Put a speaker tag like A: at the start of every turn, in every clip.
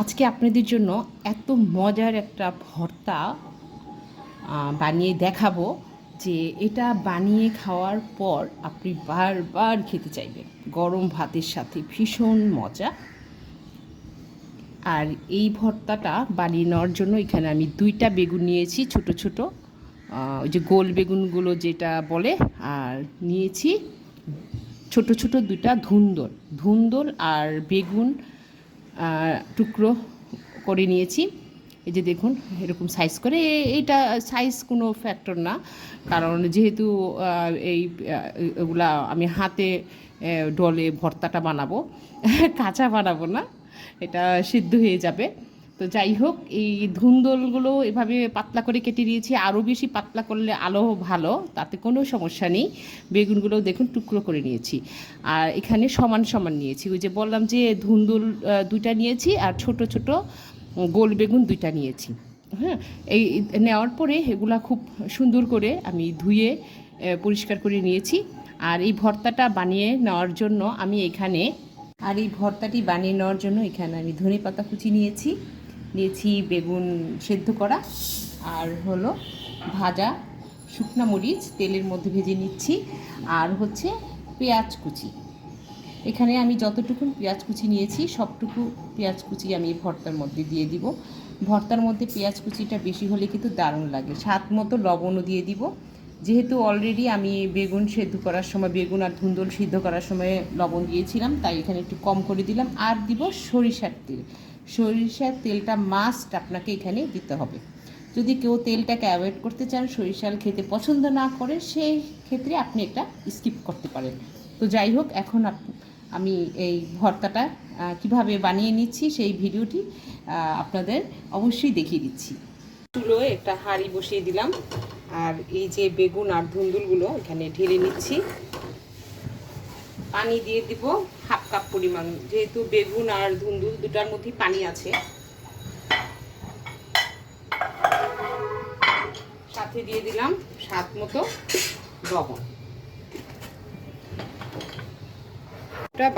A: আজকে আপনাদের জন্য এত মজার একটা ভর্তা বানিয়ে দেখাবো যে এটা বানিয়ে খাওয়ার পর আপনি বারবার খেতে চাইবেন। গরম ভাতের সাথে ভীষণ মজা। আর এই ভর্তাটা বানিয়ে নেওয়ার জন্য এখানে আমি দুইটা বেগুন নিয়েছি, ছোট ছোট। ওই যে গোল বেগুনগুলো যেটা বলে, আর নিয়েছি ছোট ছোট দুইটা ধুন্দল। ধুন্দল আর বেগুন টুকরো করে নিয়েছি। এই যে দেখুন, এরকম সাইজ করে। এইটা সাইজ কোনো ফ্যাক্টর না। কারণ যেহেতু এই ওগুলা আমি হাতে ডলে ভর্তাটা বানাবো, কাঁচা বানাবো না। এটা সিদ্ধ হয়ে যাবে। তো যাই হোক, এই ধুন্দলগুলো এভাবে পাতলা করে কেটে নিয়েছি আরও বেশি পাতলা করলে আলো ভালো, তাতে কোনো সমস্যা নেই। বেগুনগুলো দেখুন টুকরো করে নিয়েছি। আর এখানে সমান সমান নিয়েছি। ওই যে বললাম যে ধুন্দুল দুইটা নিয়েছি আর ছোট ছোট গোল বেগুন দুইটা নিয়েছি। হ্যাঁ এই নেওয়ার পরে এগুলা খুব সুন্দর করে আমি ধুয়ে পরিষ্কার করে নিয়েছি। আর এই ভর্তাটা বানিয়ে নেওয়ার জন্য আমি এখানে, আর এই ভর্তাটি বানিয়ে নেওয়ার জন্য এখানে আমি ধনে পাতা কুচি নিয়েছি। নিয়েছি বেগুন সেদ্ধ করা। আর হলো ভাজা শুকনা মরিচ, তেলের মধ্যে ভেজে নিচ্ছি। আর হচ্ছে পেঁয়াজ কুচি। এখানে আমি যতটুকু পেঁয়াজ কুচি নিয়েছি, সবটুকু পেঁয়াজ কুচি আমি ভর্তার মধ্যে দিয়ে দিব। ভর্তার মধ্যে পেঁয়াজ কুচিটা বেশি হলে কিন্তু দারুণ লাগে। স্বাদ মতো লবণও দিয়ে দিব। যেহেতু অলরেডি আমি বেগুন সেদ্ধ করার সময়, বেগুন আর ধুন্দল সিদ্ধ করার সময় লবণ দিয়েছিলাম, তাই এখানে একটু কম করে দিলাম। আর দিব সরিষার তেল। সরিষার তেলটা মাস্ট আপনাকে এখানে দিতে হবে। যদি কেউ তেলটাকে অ্যাভয়েড করতে চান, সরিষার খেতে পছন্দ না করে, সেই ক্ষেত্রে আপনি এটা স্কিপ করতে পারেন। তো যাই হোক, এখন আমি এই ভর্তাটা কীভাবে বানিয়ে নিচ্ছি সেই ভিডিওটি আপনাদের অবশ্যই দেখিয়ে দিচ্ছি। চুলোয় একটা হাঁড়ি বসিয়ে দিলাম, আর এই যে বেগুন আর ধুন্দুলগুলো এখানে ঢেলে নিচ্ছি। পানি দিয়ে দিব হাফ কাপ পরিমাণ, যেহেতু বেগুন আর ধুন্দুল দুটার মধ্যেই পানি আছে। সাথে দিয়ে দিলাম স্বাদ মতো লবণ।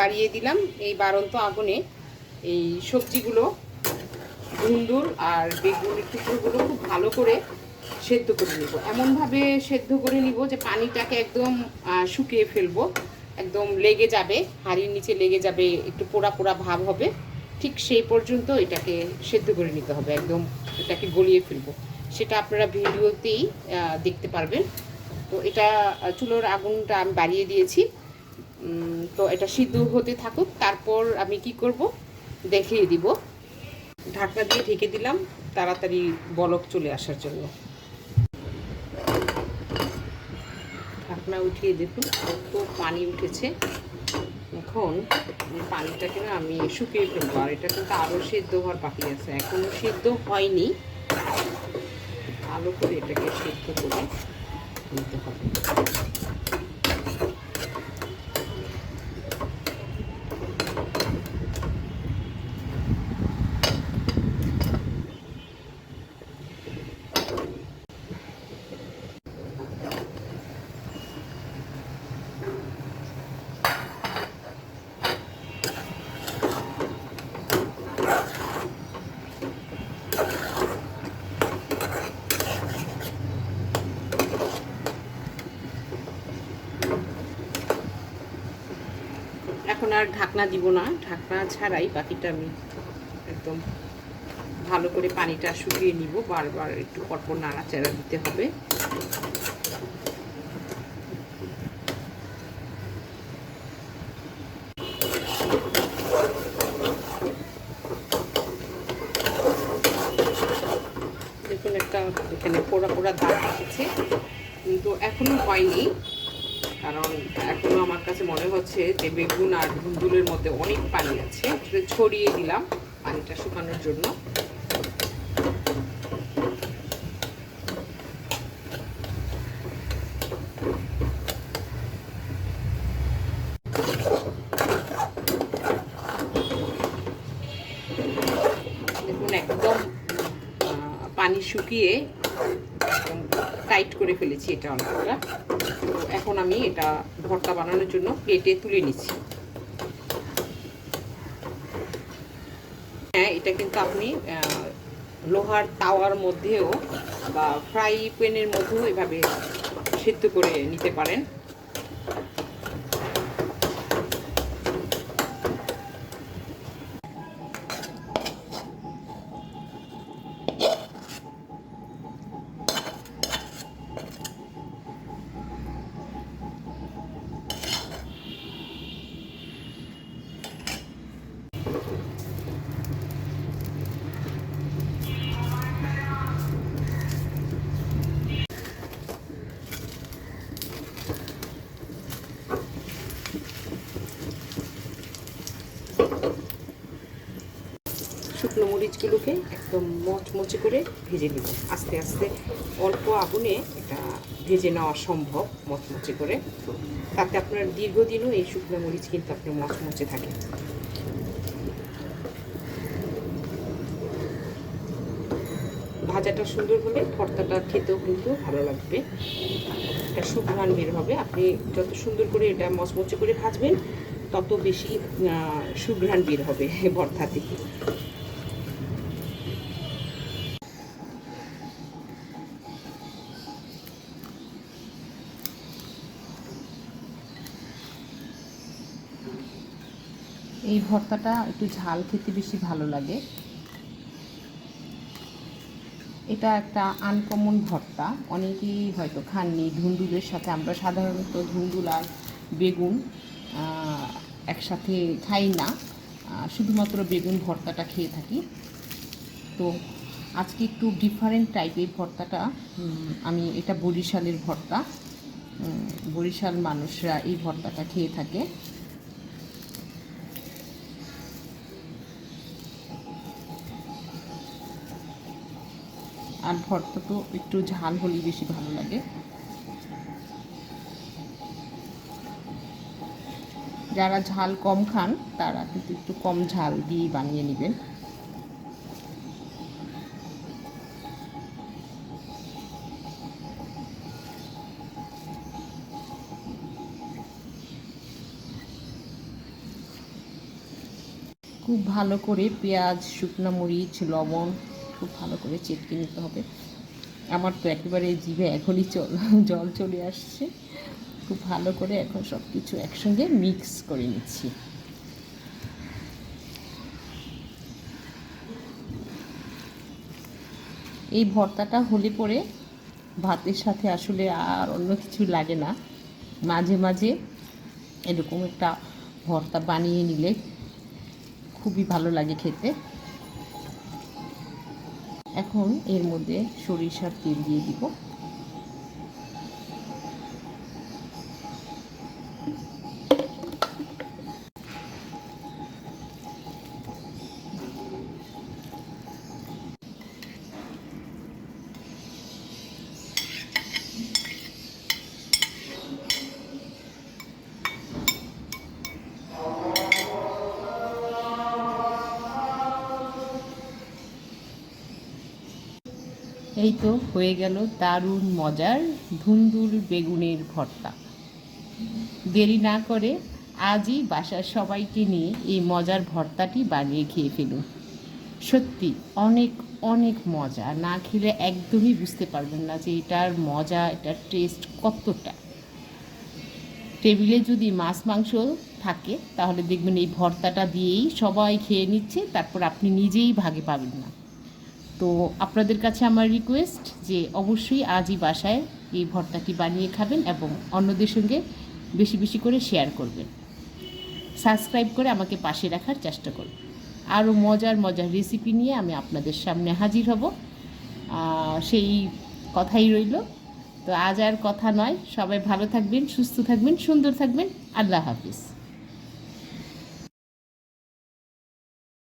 A: বাড়িয়ে দিলাম এই বারন্ত আগুনে। এই সবজিগুলো, ধুন্দুল আর বেগুনের টুকরোগুলো খুব ভালো করে সেদ্ধ করে নিব। এমনভাবে সেদ্ধ করে নিব যে পানিটাকে একদম শুকিয়ে ফেলব। একদম লেগে যাবে, হাঁড়ির নিচে লেগে যাবে, একটু পোড়া পোড়া ভাব হবে, ঠিক সেই পর্যন্ত এটাকে সেদ্ধ করে নিতে হবে, একদম এটাকে গলিয়ে ফেলব। সেটা আপনারা ভিডিওতেই দেখতে পারবেন। তো এটা চুলোর আগুনটা আমি বাড়িয়ে দিয়েছি। তো এটা সিদ্ধ হতে থাকুক, তারপর আমি কি করব? দেখিয়ে দিব। ঢাকনা দিয়ে ঢেকে দিলাম, তাড়াতাড়ি বলক চলে আসার জন্য। ঢাকনা উঠিয়ে দেখুন কত পানি উঠেছে। এখন পানিটাকে না আমি শুকিয়ে ফেলব, আর এটা কিন্তু আরও সেদ্ধ হওয়ার বাকি আছে। এখনও সেদ্ধ হয়নি। ভালো করে এটাকে সেদ্ধ করে নিতে হবে। এখন আর ঢাকনা দিব না। ঢাকনা ছাড়াই বাকিটা আমি একদম ভালো করে পানিটা শুকিয়ে নিব। বারবার একটু পরপর নাড়াচাড়া দিতে হবে। দেখুন একটা এখানে পোড়া পোড়া দাগ এসেছে। কিন্তু এখনও হয়নি। কারণ এখনও আমার কাছে মনে হচ্ছে যে বেগুন আর ধুন্দুলের মধ্যে অনেক পানি আছে। ছড়িয়ে দিলাম পানিটা শুকানোর জন্য। একদম পানি শুকিয়ে টাইট করে ফেলেছি এটা অনেকটা। তো এখন আমি এটা ভর্তা বানানোর জন্য প্লেটে তুলে নিচ্ছি। হ্যাঁ এটা কিন্তু আপনি লোহার তাওয়ার মধ্যেও বা ফ্রাই প্যানের মধ্যেও এভাবে সেদ্ধ করে নিতে পারেন। শুকনো মরিচগুলোকে একদম মচমচে করে ভেজে নিব। আস্তে আস্তে অল্প আগুনে এটা ভেজে নেওয়া সম্ভব, মচমচে করে। তাতে আপনার দীর্ঘদিনও এই শুকনো মরিচ কিন্তু আপনার মচমচে থাকে। ভাজাটা সুন্দর হলে ভর্তাটা খেতেও কিন্তু ভালো লাগবে। একটা সুঘ্রাণ বের হবে। আপনি যত সুন্দর করে এটা মচমচে করে ভাজবেন, তত বেশি সুঘ্রাণ বের হবে ভর্তা থেকে এই ভর্তাটা একটু ঝাল খেতে বেশি ভালো লাগে। এটা একটা আনকমন ভর্তা। অনেকেই হয়তো খাননি। ধুন্দুলের সাথে আমরা সাধারণত ধুন্দুল আর বেগুন একসাথে খাই না। শুধুমাত্র বেগুন ভর্তাটা খেয়ে থাকি। তো আজকে একটু ডিফারেন্ট টাইপের ভর্তাটা আমি এটা বরিশালের ভর্তা। বরিশাল মানুষরা এই ভর্তাটা খেয়ে থাকে। আর ভর্তা তো একটু ঝাল হলেই বেশি ভালো লাগে। যারা ঝাল কম খান, তারা কিন্তু একটু কম ঝাল দিয়ে বানিয়ে নেবেন। খুব ভালো করে পেঁয়াজ, শুকনো মরিচ, লবণ খুব ভালো করে চেটকে নিতে হবে। আমার তো একেবারে জিভে এখনই চল, জল চলে আসছে। খুব ভালো করে এখন সব কিছু একসঙ্গে মিক্স করে নিচ্ছি। এই ভর্তাটা হলে পরে ভাতের সাথে আসলে আর অন্য কিছু লাগে না। মাঝে মাঝে এরকম একটা ভর্তা বানিয়ে নিলে খুবই ভালো লাগে খেতে। এখন এর মধ্যে সরিষার তেল দিয়ে দিব। এই তো হয়ে গেল দারুণ মজার ধুন্দুল বেগুনের ভর্তা। দেরি না করে আজই বাসার সবাইকে নিয়ে এই মজার ভর্তাটি বানিয়ে খেয়ে ফেলুন। সত্যি অনেক অনেক মজা। না খেলে একদমই বুঝতে পারবেন না যে এটার মজা, এটার টেস্ট কতটা। টেবিলে যদি মাছ, মাংস থাকে, তাহলে দেখবেন এই ভর্তাটা দিয়েই সবাই খেয়ে নিচ্ছে, তারপর আপনি নিজেই ভাগে পাবেন না। তো আপনাদের কাছে আমার রিকোয়েস্ট যে অবশ্যই আজই বাসায় এই ভর্তাটি বানিয়ে খাবেন এবং অন্যদের সঙ্গে বেশি বেশি করে শেয়ার করবেন। সাবস্ক্রাইব করে আমাকে পাশে রাখার চেষ্টা করুন। আরও মজার মজার রেসিপি নিয়ে আমি আপনাদের সামনে হাজির হব। সেই কথাই রইল। তো আজ আর কথা নয়। সবাই ভালো থাকবেন, সুস্থ থাকবেন, সুন্দর থাকবেন। আল্লাহ হাফিজ।